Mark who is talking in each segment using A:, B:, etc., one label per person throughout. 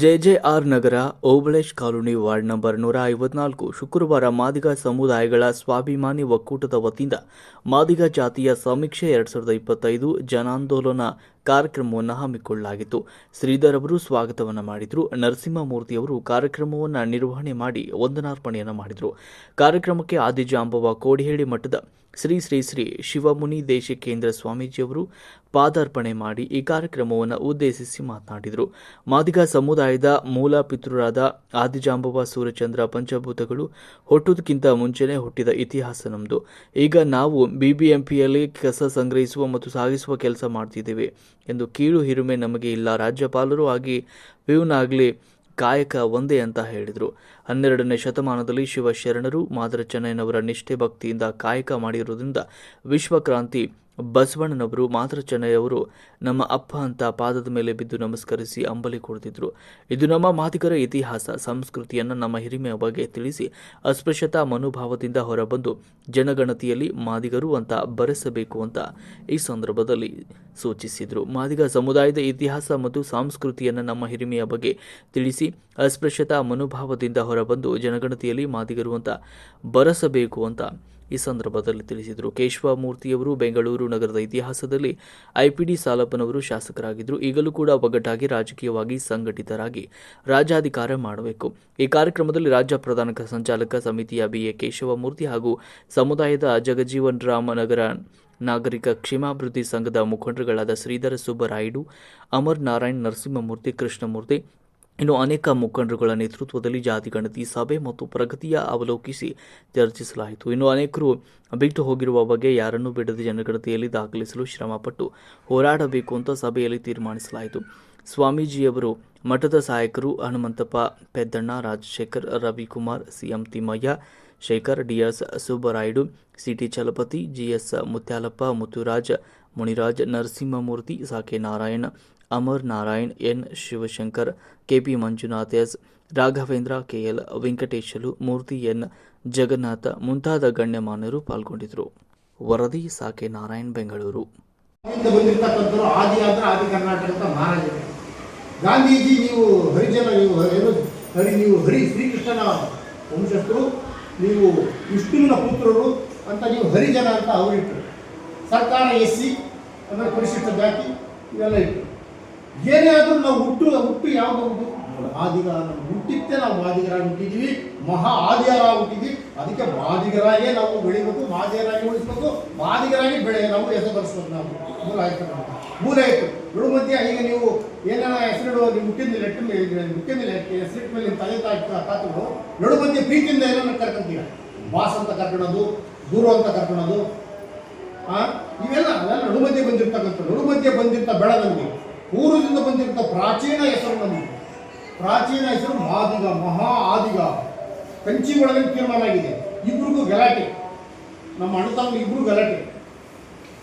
A: JJR Nagar Obalesh colony ward number ನೂರ ಐವತ್ನಾಲ್ಕು ಶುಕ್ರವಾರ ಮಾದಿಗ ಸಮುದಾಯಗಳ ಸ್ವಾಭಿಮಾನಿ ಒಕ್ಕೂಟದ ವತಿಯಿಂದ ಮಾದಿಗ ಜಾತಿಯ ಸಮೀಕ್ಷೆ ಎರಡ್ ಸಾವಿರದ ಇಪ್ಪತ್ತೈದು ಜನಾಂದೋಲನ ಕಾರ್ಯಕ್ರಮವನ್ನು ಹಮ್ಮಿಕೊಳ್ಳಲಾಗಿತ್ತು. ಶ್ರೀಧರ್ ಅವರು ಸ್ವಾಗತವನ್ನು ಮಾಡಿದರು. ನರಸಿಂಹಮೂರ್ತಿಯವರು ಕಾರ್ಯಕ್ರಮವನ್ನು ನಿರ್ವಹಣೆ ಮಾಡಿ ವಂದನಾರ್ಪಣೆಯನ್ನು ಮಾಡಿದರು. ಕಾರ್ಯಕ್ರಮಕ್ಕೆ ಆದಿಜಾಂಬವ ಕೋಡಿಹೇಳಿ ಮಠದ ಶ್ರೀ ಶ್ರೀ ಶ್ರೀ ಶಿವಮುನಿ ದೇಶಿಕೇಂದ್ರ ಸ್ವಾಮೀಜಿಯವರು ಪಾದಾರ್ಪಣೆ ಮಾಡಿ ಈ ಕಾರ್ಯಕ್ರಮವನ್ನು ಉದ್ದೇಶಿಸಿ ಮಾತನಾಡಿದರು. ಮಾದಿಗ ಸಮುದಾಯದ ಮೂಲ ಪಿತೃರಾದ ಆದಿಜಾಂಬವ ಸೂರ್ಯಚಂದ್ರ ಪಂಚಭೂತಗಳು ಹುಟ್ಟುವುದಕ್ಕಿಂತ ಮುಂಚೆನೇ ಹುಟ್ಟಿದ ಇತಿಹಾಸ ನಮ್ಮದು ಈಗ ನಾವು ಬಿಬಿಎಂಪಿಯಲ್ಲಿ ಕಸ ಸಂಗ್ರಹಿಸುವ ಮತ್ತು ಸಾಗಿಸುವ ಕೆಲಸ ಮಾಡ್ತಿದ್ದೇವೆ. ಎಂದು ಕೀಳು ಹಿರುಮೆ ನಮಗೆ ಇಲ್ಲ. ರಾಜ್ಯಪಾಲರು ಆಗಿ ಪಿಯುನಾಗಲಿ ಕಾಯಕ ಒಂದೇ ಅಂತ ಹೇಳಿದರು. ಹನ್ನೆರಡನೇ ಶತಮಾನದಲ್ಲಿ ಶಿವಶರಣರು ಮಾದರ ಚೆನ್ನಯ್ಯನವರ ನಿಷ್ಠೆ ಭಕ್ತಿಯಿಂದ ಕಾಯಕ ಮಾಡಿರುವುದರಿಂದ ವಿಶ್ವಕ್ರಾಂತಿ ಬಸವಣ್ಣನವರು ಮಾತ್ರ ಚೆನ್ನಯ್ಯವರು ನಮ್ಮ ಅಪ್ಪ ಅಂತ ಪಾದದ ಮೇಲೆ ಬಿದ್ದು ನಮಸ್ಕರಿಸಿ ಅಂಬಲಿ ಕೊಡ್ತಿದ್ರು. ಇದು ನಮ್ಮ ಮಾದಿಗರ ಇತಿಹಾಸ, ಸಂಸ್ಕೃತಿಯನ್ನು ನಮ್ಮ ಹಿರಿಮೆಯ ಬಗ್ಗೆ ತಿಳಿಸಿ ಅಸ್ಪೃಶ್ಯತಾ ಮನೋಭಾವದಿಂದ ಹೊರಬಂದು ಜನಗಣತಿಯಲ್ಲಿ ಮಾದಿಗರು ಅಂತ ಬರೆಸಬೇಕು ಅಂತ ಈ ಸಂದರ್ಭದಲ್ಲಿ ಸೂಚಿಸಿದರು. ಮಾದಿಗ ಸಮುದಾಯದ ಇತಿಹಾಸ ಮತ್ತು ಸಂಸ್ಕೃತಿಯನ್ನು ನಮ್ಮ ಹಿರಿಮೆಯ ಬಗ್ಗೆ ತಿಳಿಸಿ ಅಸ್ಪೃಶ್ಯತಾ ಮನೋಭಾವದಿಂದ ಹೊರಬಂದು ಜನಗಣತಿಯಲ್ಲಿ ಮಾದಿಗರು ಅಂತ ಬರೆಸಬೇಕು ಅಂತ ಈ ಸಂದರ್ಭದಲ್ಲಿ ತಿಳಿಸಿದರು. ಕೇಶವಮೂರ್ತಿಯವರು ಬೆಂಗಳೂರು ನಗರದ ಇತಿಹಾಸದಲ್ಲಿ ಐಪಿಡಿ ಸಾಲಪ್ಪನವರು ಶಾಸಕರಾಗಿದ್ದರು. ಈಗಲೂ ಕೂಡ ಒಗ್ಗಟ್ಟಾಗಿ ರಾಜಕೀಯವಾಗಿ ಸಂಘಟಿತರಾಗಿ ರಾಜ್ಯಾಧಿಕಾರ ಮಾಡಬೇಕು. ಈ ಕಾರ್ಯಕ್ರಮದಲ್ಲಿ ರಾಜ್ಯ ಪ್ರಧಾನ ಸಂಚಾಲಕ ಸಮಿತಿಯ ಬಿಎ ಕೇಶವಮೂರ್ತಿ ಹಾಗೂ ಸಮುದಾಯದ ಜಗಜೀವನ್ ರಾಮ ನಗರ ನಾಗರಿಕ ಕ್ಷೇಮಾಭಿವೃದ್ಧಿ ಸಂಘದ ಮುಖಂಡರುಗಳಾದ ಶ್ರೀಧರ ಸುಬ್ಬರಾಯುಡು, ಅಮರ್ ನಾರಾಯಣ್ ನರಸಿಂಹಮೂರ್ತಿ, ಕೃಷ್ಣಮೂರ್ತಿ ಇನ್ನು ಅನೇಕ ಮುಖಂಡರುಗಳ ನೇತೃತ್ವದಲ್ಲಿ ಜಾತಿ, ಗಣತಿ, ಸಭೆ ಮತ್ತು ಪ್ರಗತಿಯ ಅವಲೋಕಿಸಿ ಚರ್ಚಿಸಲಾಯಿತು. ಇನ್ನು ಅನೇಕರು ಬಿಟ್ಟು ಹೋಗಿರುವ ಬಗ್ಗೆ ಯಾರನ್ನೂ ಬಿಡದೆ ಜನಗಣತಿಯಲ್ಲಿ ದಾಖಲಿಸಲು ಶ್ರಮಪಟ್ಟು ಹೋರಾಡಬೇಕು ಅಂತ ಸಭೆಯಲ್ಲಿ ತೀರ್ಮಾನಿಸಲಾಯಿತು. ಸ್ವಾಮೀಜಿಯವರು ಮಠದ ಸಹಾಯಕರು Hanumanthappa, Peddanna, Rajashekar, Ravikumar, CM Thimmaiah, Shekar, DS Subbarayudu, CT Chalapathi, GS Muthyalappa, Muthuraj, Muniraj, Narasimhamurthy, Sake Narayan, Amar Narayan, N Shivashankar, KP Manjunath, S Raghavendra, KL Venkateshalu, Murthy N Jagannatha ಮುಂತಾದ ಗಣ್ಯಮಾನ್ಯರು ಪಾಲ್ಗೊಂಡಿದ್ದರು. ವರದಿ ಸಾಕೆ ನಾರಾಯಣ್, ಬೆಂಗಳೂರು.
B: ಆದಿ ಕರ್ನಾಟಕದ ಗಾಂಧೀಜಿ, ನೀವು ಹರಿಜನ, ನೀವು ಏನು ಹರಿ ನೀವು ಹರಿ ಶ್ರೀಕೃಷ್ಣನ ವಂಶಸ್ಥರು, ನೀವು ವಿಷ್ಣುವಿನ ಪುತ್ರರು ಅಂತ ನೀವು ಹರಿಜನ ಅಂತ ಅವರಿಟ್ಟರು ಸರ್ಕಾರ ಎಸ್ ಸಿ ಅಂದರೆ ಪರಿಶಿಷ್ಟ ಜಾತಿ, ಇವೆಲ್ಲ ಇಟ್ಟರು ಏನೇ ಆದರೂ ನಾವು ಹುಟ್ಟು ಹುಟ್ಟು ಯಾವುದು ಹೌದು ಆದಿಗ ನಮ್ಮ ಹುಟ್ಟಿದ್ದೆ ನಾವು ಮಾದಿಗರಾಗಿ ಹುಟ್ಟಿದ್ದೀವಿ ಮಹಾ ಆದಿಯರಾಗಿ ಹುಟ್ಟಿದ್ವಿ. ಅದಕ್ಕೆ ಮಾದಿಗರಾಗೇ ನಾವು ಬೆಳಿಬೇಕು, ಮಾದಿಗರಾಗಿ ಉಳಿಸ್ಬೇಕು, ಮಾದಿಗರಾಗಿ ಬೆಳೆ, ನಾವು ಹೆಸರು ನಾವು. ಮೂಲ ಆಯ್ತು. ಮೂಲ ಆಯ್ತು ಮಧ್ಯೆ ಈಗ ನೀವು ಏನಾರ ಹೆಸರಿಡುವ ನಿಮ್ಮ ಹುಟ್ಟಿದ ಲೆಟ್ಟ ಮೇಲೆ ಹುಟ್ಟಿದ ಮೇಲೆ ಹೆಸರಿಟ್ಟ ಮೇಲೆ ತಲೆ ತಾತಗಳು ಏಳು ಮಧ್ಯೆ ಪ್ರೀತಿಯಿಂದ ಏನನ್ನ ಕರ್ಕೊಂತೀರ? ಬಾಸ್ ಅಂತ ಕರ್ಕೊಳ್ಳೋದು ದೂರ ಅಂತ ಕರ್ಕೊಳ್ಳೋದು ಆ? ಇವೆಲ್ಲ ಅವೆಲ್ಲ ನಡುಮಧ್ಯೆ ಬಂದಿರ್ತಕ್ಕಂಥ ನಡುಮಧ್ಯೆ ಬಂದಿರ್ತ ನಮಗೆ. ಪೂರ್ವದಿಂದ ಬಂದಿರ್ತ ಪ್ರಾಚೀನ ಹೆಸರು ನಮಗೆ. ಪ್ರಾಚೀನ ಹೆಸರು ಮಾದಿಗ, ಮಹಾ ಆದಿಗ. ಕಂಚಿ ಒಳಗೆ ತೀರ್ಮಾನ ಆಗಿದೆ. ಇಬ್ರಿಗೂ ಗಲಾಟೆ. ನಮ್ಮ ಅಣ್ಣ ತಮ್ಮ ಇಬ್ರು ಗಲಾಟೆ.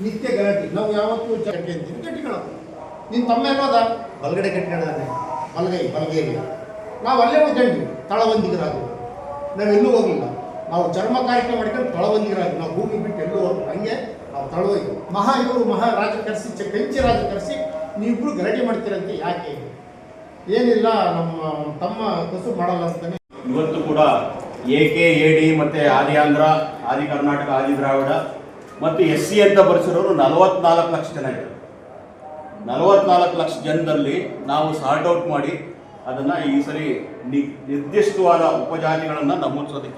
B: ನಿತ್ಯ ಗಲಾಟೆ. ನಾವು ಯಾವತ್ತೂ ಜಗಕ್ಕೆ ಅಂತೀವಿ ಗಟ್ಟಿಗಳಪ್ಪ ನಿನ್ನ ತಮ್ಮ ಎಲ್ಲೋದ ಬಲಗಡೆ ಗಟ್ಟಿಗಳಾದ್ರೆ ಬಲಗೈ ಬಲಗೈಲಿ ನಾವು ಅಲ್ಲೇ ಓದ್ಕೊಂಡ್ವಿ ತಳವಂದಿಗರಾದ್ರು ಎಲ್ಲೂ ಹೋಗಲಿಲ್ಲ. ನಾವು ಚರ್ಮ ಕಾರ್ಯಕ್ರಮ ಮಾಡ್ಕೊಂಡು ತಳವಂದಿಗರಾದ್ರು ನಾವು ಭೂಮಿ ಬಿಟ್ಟು ಎಲ್ಲೂ ಹಂಗೆ ನಾವು ತಳವೋಯ್ತು ಮಹಾ ಇವರು ಮಹಾ ರಾಜ ಕರೆಸಿ ಕಂಚಿ ರಾಜ ಕರೆಸಿ ನೀವಿಬ್ರು ಗಲಾಟೆ ಮಾಡ್ತೀರಂತೆ ಯಾಕೆ? ಏನಿಲ್ಲ, ನಮ್ಮ ತಮ್ಮ ಕಸು ಮಾಡಲ್ಲ ಅಂತಾನೆ.
C: ಇವತ್ತು ಕೂಡ ಎ ಕೆ ಎ ಡಿ ಮತ್ತು ಆದಿ ಆಂಧ್ರ ಆದಿ ಕರ್ನಾಟಕ, ಆದಿ ದ್ರಾವಿಡ ಮತ್ತು ಎಸ್ ಸಿ ಅಂತ ಬರೆಸಿರೋರು ನಲವತ್ನಾಲ್ಕು ಲಕ್ಷ ಜನ ಇದ್ದಾರೆ ನಲವತ್ನಾಲ್ಕು ಲಕ್ಷ ಜನದಲ್ಲಿ ನಾವು ಸಾರ್ಟ್ ಔಟ್ ಮಾಡಿ ಅದನ್ನು ಈ ಸರಿ ನಿರ್ದಿಷ್ಟವಾದ ಉಪಜಾತಿಗಳನ್ನು ನಮೂದಿಸೋದಕ್ಕೆ